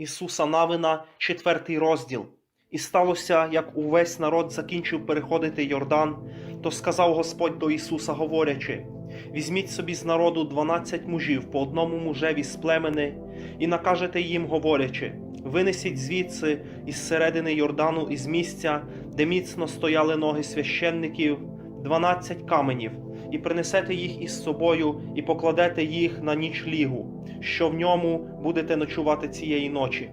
Ісуса Навина, четвертий розділ. І сталося, як увесь народ закінчив переходити Йордан, то сказав Господь до Ісуса, говорячи: Візьміть собі з народу дванадцять мужів по одному мужеві з племени, і накажете їм, говорячи: Винесіть звідси із середини Йордану із місця, де міцно стояли ноги священників, дванадцять каменів, і принесете їх із собою, і покладете їх на ніч лігу, що в ньому будете ночувати цієї ночі.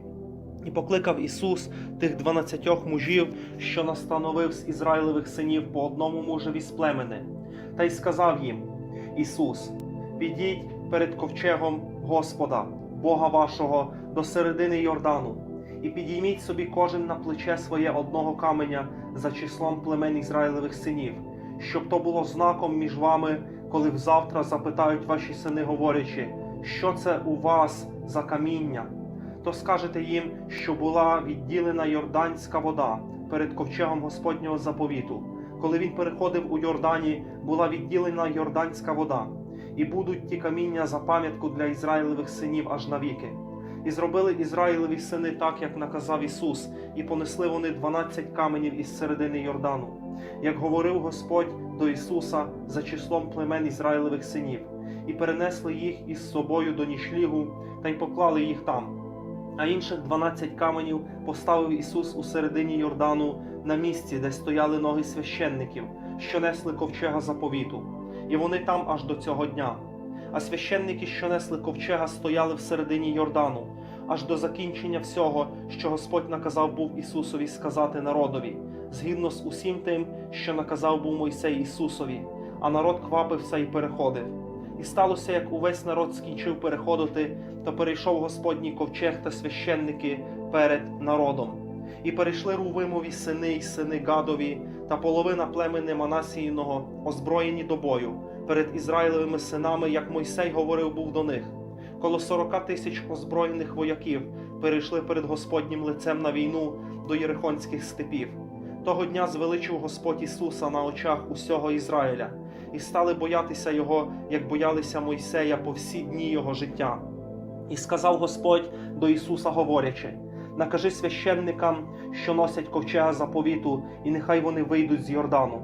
І покликав Ісус тих дванадцятьох мужів, що настановив з Ізраїлевих синів по одному мужеві з племени, та й сказав їм: Ісус, підіть перед ковчегом Господа, Бога вашого, до середини Йордану, і підійміть собі кожен на плече своє одного каменя за числом племен Ізраїлевих синів, щоб то було знаком між вами, коли взавтра запитають ваші сини, говорячи, що це у вас за каміння то скажете їм, що була відділена Йорданська вода перед ковчегом Господнього заповіту. Коли він переходив у Йордані, була відділена Йорданська вода, і будуть ті каміння за пам'ятку для Ізраїлевих синів аж навіки. І зробили Ізраїлеві сини так, як наказав Ісус, і понесли вони дванадцять каменів із середини Йордану, як говорив Господь до Ісуса за числом племен Ізраїлевих синів, і перенесли їх із собою до нічлігу та й поклали їх там. А інших дванадцять каменів поставив Ісус у середині Йордану на місці, де стояли ноги священників, що несли ковчега заповіту, і вони там аж до цього дня. А священники, що несли ковчега, стояли всередині Йордану, аж до закінчення всього, що Господь наказав був Ісусові сказати народові, згідно з усім тим, що наказав був Мойсей Ісусові, а народ квапився і переходив. І сталося, як увесь народ скінчив переходити, то перейшов Господній ковчег та священники перед народом. І перейшли Рувимові сини й сини Гадові та половина племени Манасіїного, озброєні до бою, перед Ізраїлевими синами, як Мойсей говорив був до них. Коло сорока тисяч озброєних вояків перейшли перед Господнім лицем на війну до Єрихонських степів. Того дня звеличив Господь Ісуса на очах усього Ізраїля, і стали боятися Його, як боялися Мойсея по всі дні Його життя. І сказав Господь до Ісуса, говорячи: Накажи священникам, що носять ковчега заповіту, і нехай вони вийдуть з Йордану.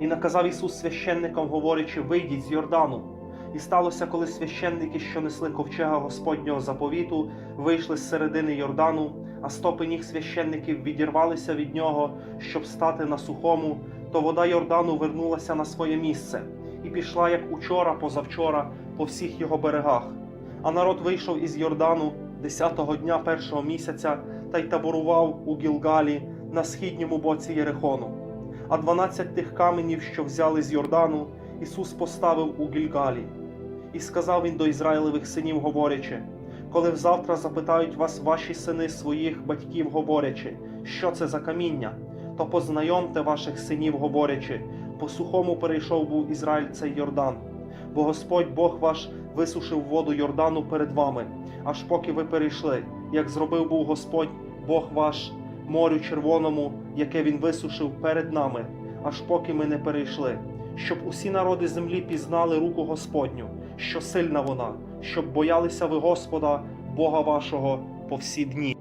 І наказав Ісус священникам, говорячи: Вийдіть з Йордану. І сталося, коли священники, що несли ковчега Господнього заповіту, вийшли з середини Йордану, а стопи ніг священників відірвалися від нього, щоб стати на сухому, то вода Йордану вернулася на своє місце і пішла, як учора, позавчора, по всіх його берегах. А народ вийшов із Йордану десятого дня першого місяця та й таборував у Гілгалі на східньому боці Єрихону. А дванадцять тих каменів, що взяли з Йордану, Ісус поставив у Гільгалі. І сказав він до Ізраїлевих синів, говорячи: коли взавтра запитають вас ваші сини своїх батьків, говорячи, що це за каміння, то познайомте ваших синів, говорячи, по сухому перейшов був Ізраїль цей Йордан, бо Господь Бог ваш висушив воду Йордану перед вами, аж поки ви перейшли, як зробив був Господь Бог ваш морю червоному, яке він висушив перед нами, аж поки ми не перейшли, щоб усі народи землі пізнали руку Господню, що сильна вона, щоб боялися ви Господа, Бога вашого по всі дні.